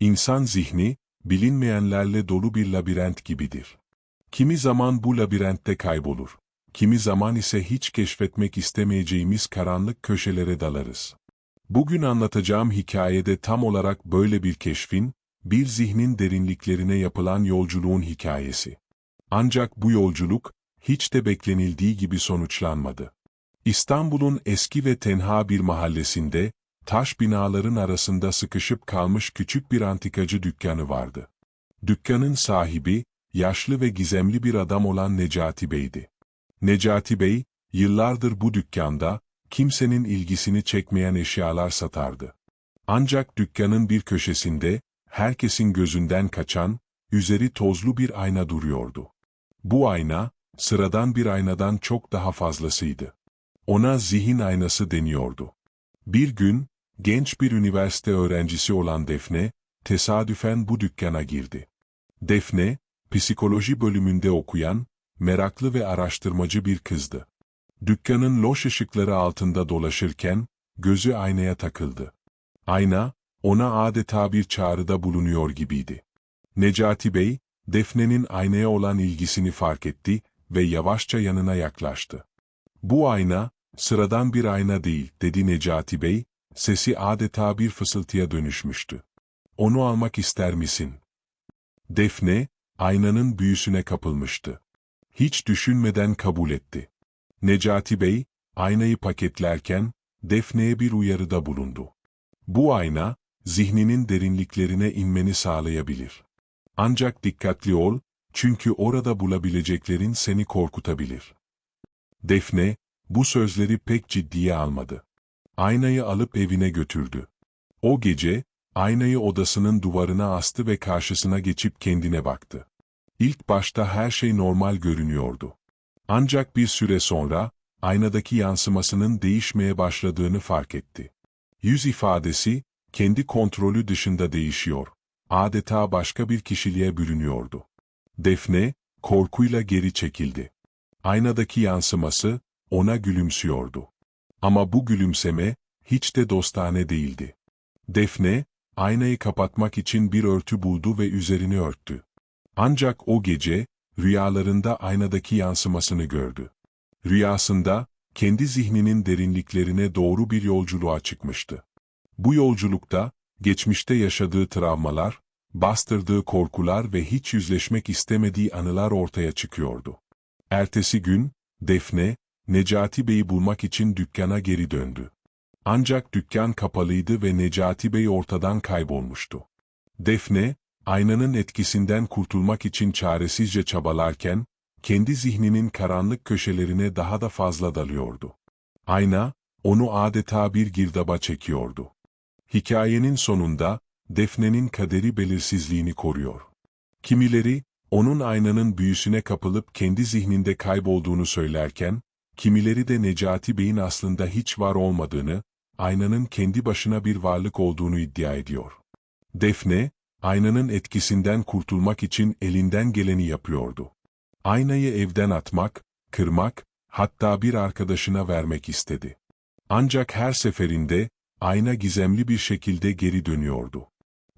İnsan zihni, bilinmeyenlerle dolu bir labirent gibidir. Kimi zaman bu labirentte kaybolur. Kimi zaman ise hiç keşfetmek istemeyeceğimiz karanlık köşelere dalarız. Bugün anlatacağım hikayede tam olarak böyle bir keşfin, bir zihnin derinliklerine yapılan yolculuğun hikayesi. Ancak bu yolculuk, hiç de beklenildiği gibi sonuçlanmadı. İstanbul'un eski ve tenha bir mahallesinde, taş binaların arasında sıkışıp kalmış küçük bir antikacı dükkanı vardı. Dükkanın sahibi, yaşlı ve gizemli bir adam olan Necati Bey'di. Necati Bey, yıllardır bu dükkanda, kimsenin ilgisini çekmeyen eşyalar satardı. Ancak dükkanın bir köşesinde, herkesin gözünden kaçan, üzeri tozlu bir ayna duruyordu. Bu ayna, sıradan bir aynadan çok daha fazlasıydı. Ona zihin aynası deniyordu. Bir gün, genç bir üniversite öğrencisi olan Defne, tesadüfen bu dükkana girdi. Defne, psikoloji bölümünde okuyan, meraklı ve araştırmacı bir kızdı. Dükkanın loş ışıkları altında dolaşırken, gözü aynaya takıldı. Ayna, ona adeta bir çağrıda bulunuyor gibiydi. Necati Bey, Defne'nin aynaya olan ilgisini fark etti ve yavaşça yanına yaklaştı. Bu ayna, sıradan bir ayna değil, dedi Necati Bey, sesi adeta bir fısıltıya dönüşmüştü. Onu almak ister misin? Defne, aynanın büyüsüne kapılmıştı. Hiç düşünmeden kabul etti. Necati Bey, aynayı paketlerken, Defne'ye bir uyarıda bulundu. Bu ayna, zihninin derinliklerine inmeni sağlayabilir. Ancak dikkatli ol, çünkü orada bulabileceklerin seni korkutabilir. Defne, bu sözleri pek ciddiye almadı. Aynayı alıp evine götürdü. O gece, aynayı odasının duvarına astı ve karşısına geçip kendine baktı. İlk başta her şey normal görünüyordu. Ancak bir süre sonra, aynadaki yansımasının değişmeye başladığını fark etti. Yüz ifadesi, kendi kontrolü dışında değişiyor. Adeta başka bir kişiliğe bürünüyordu. Defne, korkuyla geri çekildi. Aynadaki yansıması, ona gülümsüyordu. Ama bu gülümseme, hiç de dostane değildi. Defne, aynayı kapatmak için bir örtü buldu ve üzerini örttü. Ancak o gece, rüyalarında aynadaki yansımasını gördü. Rüyasında, kendi zihninin derinliklerine doğru bir yolculuğa çıkmıştı. Bu yolculukta, geçmişte yaşadığı travmalar, bastırdığı korkular ve hiç yüzleşmek istemediği anılar ortaya çıkıyordu. Ertesi gün, Defne, Necati Bey'i bulmak için dükkana geri döndü. Ancak dükkan kapalıydı ve Necati Bey ortadan kaybolmuştu. Defne, aynanın etkisinden kurtulmak için çaresizce çabalarken, kendi zihninin karanlık köşelerine daha da fazla dalıyordu. Ayna, onu adeta bir girdaba çekiyordu. Hikayenin sonunda, Defne'nin kaderi belirsizliğini koruyor. Kimileri, onun aynanın büyüsüne kapılıp kendi zihninde kaybolduğunu söylerken, kimileri de Necati Bey'in aslında hiç var olmadığını, aynanın kendi başına bir varlık olduğunu iddia ediyor. Defne, aynanın etkisinden kurtulmak için elinden geleni yapıyordu. Aynayı evden atmak, kırmak, hatta bir arkadaşına vermek istedi. Ancak her seferinde, ayna gizemli bir şekilde geri dönüyordu.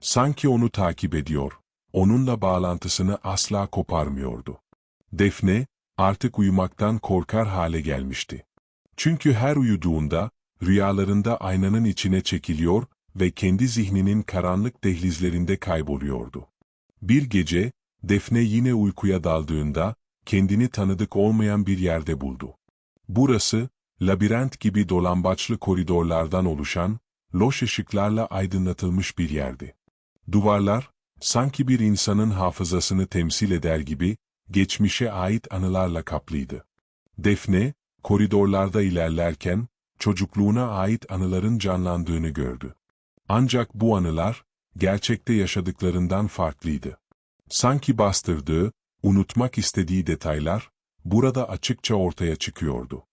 Sanki onu takip ediyor, onunla bağlantısını asla koparmıyordu. Defne, artık uyumaktan korkar hale gelmişti. Çünkü her uyuduğunda, rüyalarında aynanın içine çekiliyor ve kendi zihninin karanlık dehlizlerinde kayboluyordu. Bir gece, Defne yine uykuya daldığında, kendini tanıdık olmayan bir yerde buldu. Burası, labirent gibi dolambaçlı koridorlardan oluşan, loş ışıklarla aydınlatılmış bir yerdi. Duvarlar, sanki bir insanın hafızasını temsil eder gibi, geçmişe ait anılarla kaplıydı. Defne, koridorlarda ilerlerken, çocukluğuna ait anıların canlandığını gördü. Ancak bu anılar, gerçekte yaşadıklarından farklıydı. Sanki bastırdığı, unutmak istediği detaylar, burada açıkça ortaya çıkıyordu.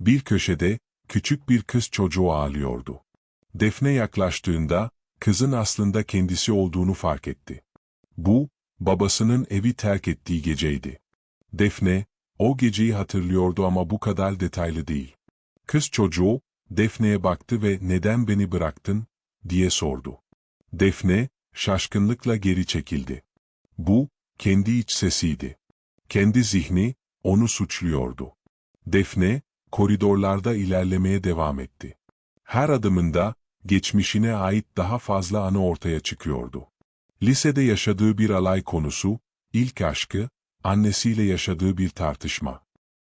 Bir köşede, küçük bir kız çocuğu ağlıyordu. Defne yaklaştığında, kızın aslında kendisi olduğunu fark etti. Bu, babasının evi terk ettiği geceydi. Defne, o geceyi hatırlıyordu ama bu kadar detaylı değil. Kız çocuğu, Defne'ye baktı ve neden beni bıraktın, diye sordu. Defne, şaşkınlıkla geri çekildi. Bu, kendi iç sesiydi. Kendi zihni, onu suçluyordu. Defne, koridorlarda ilerlemeye devam etti. Her adımında, geçmişine ait daha fazla anı ortaya çıkıyordu. Lisede yaşadığı bir alay konusu, ilk aşkı, annesiyle yaşadığı bir tartışma.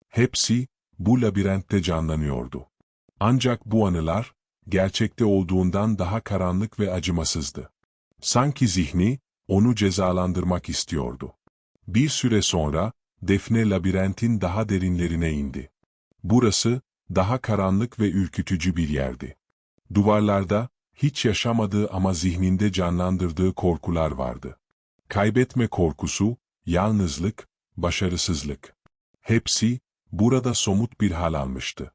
Hepsi, bu labirentte canlanıyordu. Ancak bu anılar, gerçekte olduğundan daha karanlık ve acımasızdı. Sanki zihni, onu cezalandırmak istiyordu. Bir süre sonra, Defne labirentin daha derinlerine indi. Burası, daha karanlık ve ürkütücü bir yerdi. Duvarlarda, hiç yaşamadığı ama zihninde canlandırdığı korkular vardı. Kaybetme korkusu, yalnızlık, başarısızlık. Hepsi, burada somut bir hal almıştı.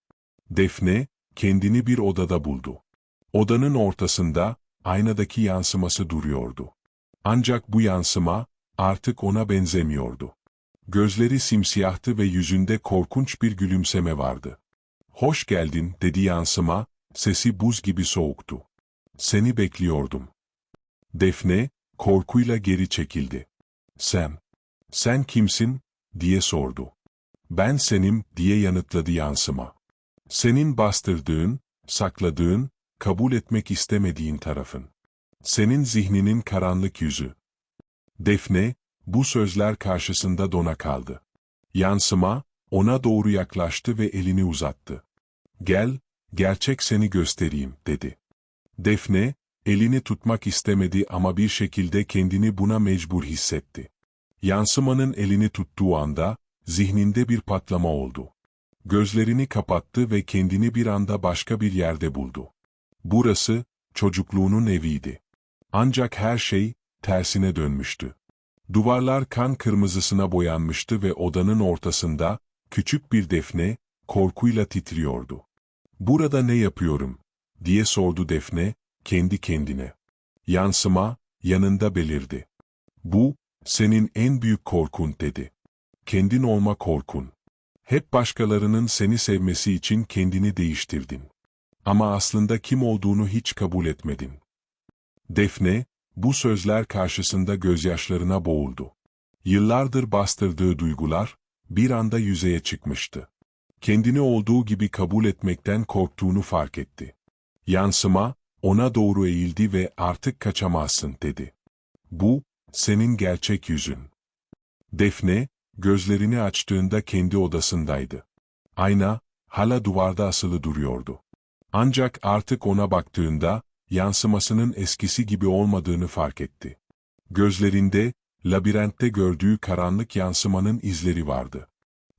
Defne, kendini bir odada buldu. Odanın ortasında, aynadaki yansıması duruyordu. Ancak bu yansıma, artık ona benzemiyordu. Gözleri simsiyahtı ve yüzünde korkunç bir gülümseme vardı. Hoş geldin, dedi yansıma, sesi buz gibi soğuktu. Seni bekliyordum. Defne, korkuyla geri çekildi. Sen, sen kimsin, diye sordu. Ben senim, diye yanıtladı yansıma. Senin bastırdığın, sakladığın, kabul etmek istemediğin tarafın. Senin zihninin karanlık yüzü. Defne, bu sözler karşısında dona kaldı. Yansıma, ona doğru yaklaştı ve elini uzattı. Gel, gerçek seni göstereyim, dedi. Defne, elini tutmak istemedi ama bir şekilde kendini buna mecbur hissetti. Yansımanın elini tuttuğu anda, zihninde bir patlama oldu. Gözlerini kapattı ve kendini bir anda başka bir yerde buldu. Burası, çocukluğunun eviydi. Ancak her şey, tersine dönmüştü. Duvarlar kan kırmızısına boyanmıştı ve odanın ortasında, küçük bir defne, korkuyla titriyordu. ''Burada ne yapıyorum?'' Diye sordu defne, kendi kendine. Yansıma, yanında belirdi. ''Bu, senin en büyük korkun.'' dedi. ''Kendin olma korkun. Hep başkalarının seni sevmesi için kendini değiştirdin. Ama aslında kim olduğunu hiç kabul etmedin.'' Defne, bu sözler karşısında gözyaşlarına boğuldu. Yıllardır bastırdığı duygular, bir anda yüzeye çıkmıştı. Kendini olduğu gibi kabul etmekten korktuğunu fark etti. Yansıma, ona doğru eğildi ve artık kaçamazsın dedi. Bu, senin gerçek yüzün. Defne, gözlerini açtığında kendi odasındaydı. Ayna, hala duvarda asılı duruyordu. Ancak artık ona baktığında, yansımasının eskisi gibi olmadığını fark etti. Gözlerinde, labirentte gördüğü karanlık yansımanın izleri vardı.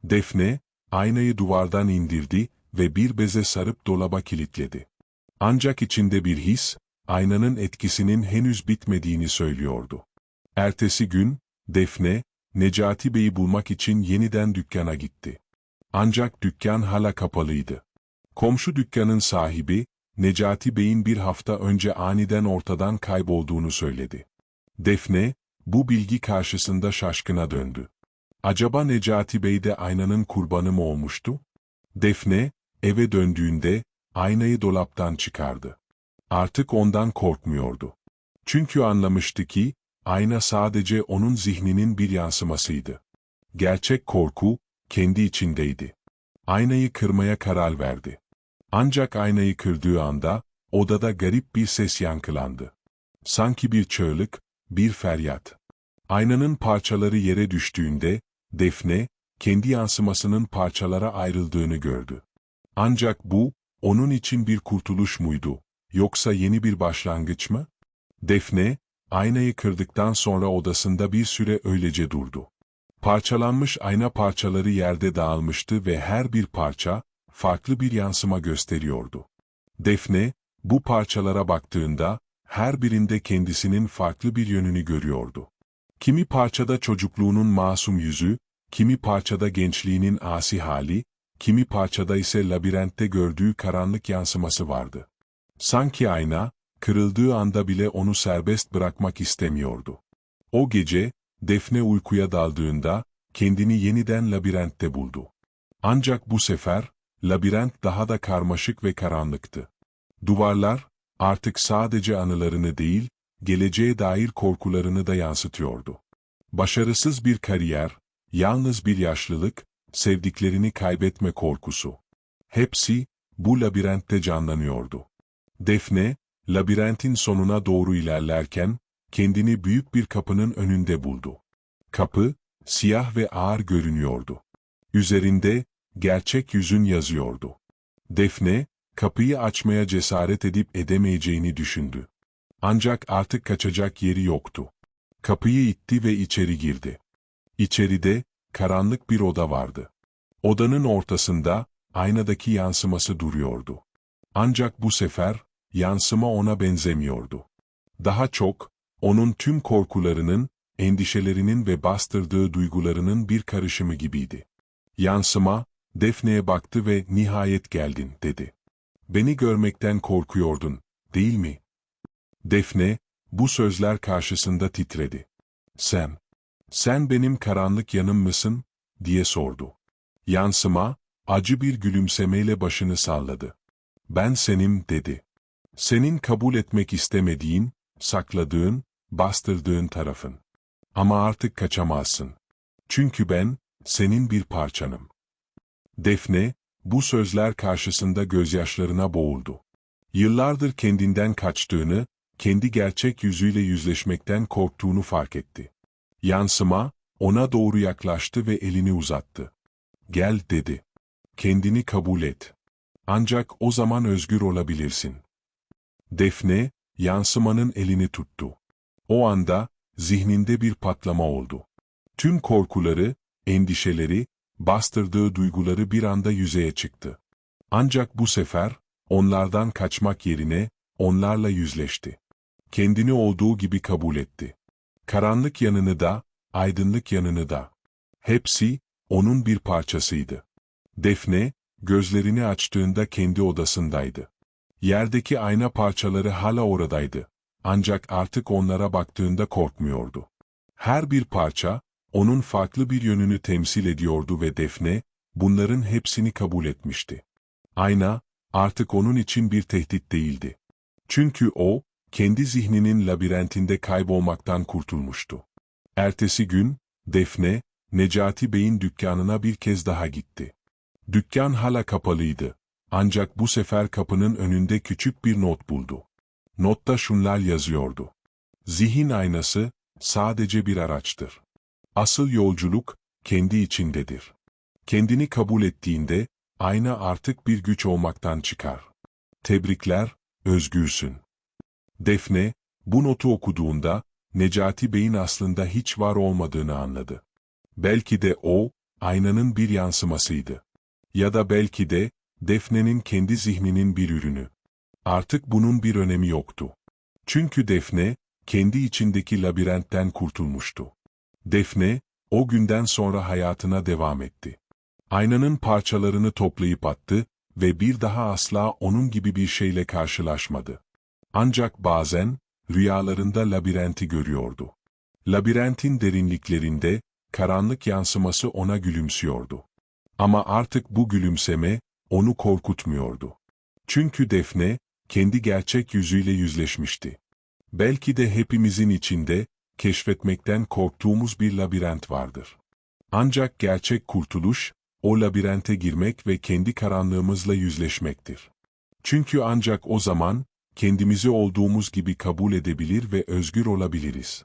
Defne, aynayı duvardan indirdi ve bir beze sarıp dolaba kilitledi. Ancak içinde bir his, aynanın etkisinin henüz bitmediğini söylüyordu. Ertesi gün, Defne, Necati Bey'i bulmak için yeniden dükkana gitti. Ancak dükkan hala kapalıydı. Komşu dükkanın sahibi, Necati Bey'in bir hafta önce aniden ortadan kaybolduğunu söyledi. Defne, bu bilgi karşısında şaşkına döndü. Acaba Necati Bey de aynanın kurbanı mı olmuştu? Defne, eve döndüğünde, aynayı dolaptan çıkardı. Artık ondan korkmuyordu. Çünkü anlamıştı ki, ayna sadece onun zihninin bir yansımasıydı. Gerçek korku, kendi içindeydi. Aynayı kırmaya karar verdi. Ancak aynayı kırdığı anda, odada garip bir ses yankılandı. Sanki bir çığlık, bir feryat. Aynanın parçaları yere düştüğünde, Defne, kendi yansımasının parçalara ayrıldığını gördü. Ancak bu, onun için bir kurtuluş muydu, yoksa yeni bir başlangıç mı? Defne, aynayı kırdıktan sonra odasında bir süre öylece durdu. Parçalanmış ayna parçaları yerde dağılmıştı ve her bir parça, farklı bir yansıma gösteriyordu. Defne, bu parçalara baktığında, her birinde kendisinin farklı bir yönünü görüyordu. Kimi parçada çocukluğunun masum yüzü, kimi parçada gençliğinin asi hali, kimi parçada ise labirentte gördüğü karanlık yansıması vardı. Sanki ayna, kırıldığı anda bile onu serbest bırakmak istemiyordu. O gece, Defne uykuya daldığında, kendini yeniden labirentte buldu. Ancak bu sefer, labirent daha da karmaşık ve karanlıktı. Duvarlar, artık sadece anılarını değil, geleceğe dair korkularını da yansıtıyordu. Başarısız bir kariyer, yalnız bir yaşlılık, sevdiklerini kaybetme korkusu. Hepsi, bu labirentte canlanıyordu. Defne, labirentin sonuna doğru ilerlerken, kendini büyük bir kapının önünde buldu. Kapı, siyah ve ağır görünüyordu. Üzerinde, gerçek yüzün yazıyordu. Defne, kapıyı açmaya cesaret edip edemeyeceğini düşündü. Ancak artık kaçacak yeri yoktu. Kapıyı itti ve içeri girdi. İçeride, karanlık bir oda vardı. Odanın ortasında, aynadaki yansıması duruyordu. Ancak bu sefer, yansıma ona benzemiyordu. Daha çok, onun tüm korkularının, endişelerinin ve bastırdığı duygularının bir karışımı gibiydi. Yansıma, Defne'ye baktı ve nihayet geldin, dedi. Beni görmekten korkuyordun, değil mi? Defne, bu sözler karşısında titredi. Sen, sen benim karanlık yanım mısın, diye sordu. Yansıma, acı bir gülümsemeyle başını salladı. Ben senim, dedi. Senin kabul etmek istemediğin, sakladığın, bastırdığın tarafın. Ama artık kaçamazsın. Çünkü ben, senin bir parçanım. Defne, bu sözler karşısında gözyaşlarına boğuldu. Yıllardır kendinden kaçtığını, kendi gerçek yüzüyle yüzleşmekten korktuğunu fark etti. Yansıma, ona doğru yaklaştı ve elini uzattı. Gel dedi. Kendini kabul et. Ancak o zaman özgür olabilirsin. Defne, yansımanın elini tuttu. O anda, zihninde bir patlama oldu. Tüm korkuları, endişeleri, bastırdığı duyguları bir anda yüzeye çıktı. Ancak bu sefer, onlardan kaçmak yerine, onlarla yüzleşti. Kendini olduğu gibi kabul etti. Karanlık yanını da, aydınlık yanını da. Hepsi, onun bir parçasıydı. Defne, gözlerini açtığında kendi odasındaydı. Yerdeki ayna parçaları hala oradaydı. Ancak artık onlara baktığında korkmuyordu. Her bir parça, onun farklı bir yönünü temsil ediyordu ve Defne, bunların hepsini kabul etmişti. Ayna, artık onun için bir tehdit değildi. Çünkü o, kendi zihninin labirentinde kaybolmaktan kurtulmuştu. Ertesi gün, Defne, Necati Bey'in dükkanına bir kez daha gitti. Dükkan hala kapalıydı. Ancak bu sefer kapının önünde küçük bir not buldu. Notta şunlar yazıyordu. Zihin aynası, sadece bir araçtır. Asıl yolculuk, kendi içindedir. Kendini kabul ettiğinde, ayna artık bir güç olmaktan çıkar. Tebrikler, özgürsün. Defne, bu notu okuduğunda, Necati Bey'in aslında hiç var olmadığını anladı. Belki de o, aynanın bir yansımasıydı. Ya da belki de, Defne'nin kendi zihninin bir ürünü. Artık bunun bir önemi yoktu. Çünkü Defne, kendi içindeki labirentten kurtulmuştu. Defne, o günden sonra hayatına devam etti. Aynanın parçalarını toplayıp attı ve bir daha asla onun gibi bir şeyle karşılaşmadı. Ancak bazen, rüyalarında labirenti görüyordu. Labirentin derinliklerinde, karanlık yansıması ona gülümsüyordu. Ama artık bu gülümseme, onu korkutmuyordu. Çünkü Defne, kendi gerçek yüzüyle yüzleşmişti. Belki de hepimizin içinde, keşfetmekten korktuğumuz bir labirent vardır. Ancak gerçek kurtuluş, o labirente girmek ve kendi karanlığımızla yüzleşmektir. Çünkü ancak o zaman, kendimizi olduğumuz gibi kabul edebilir ve özgür olabiliriz.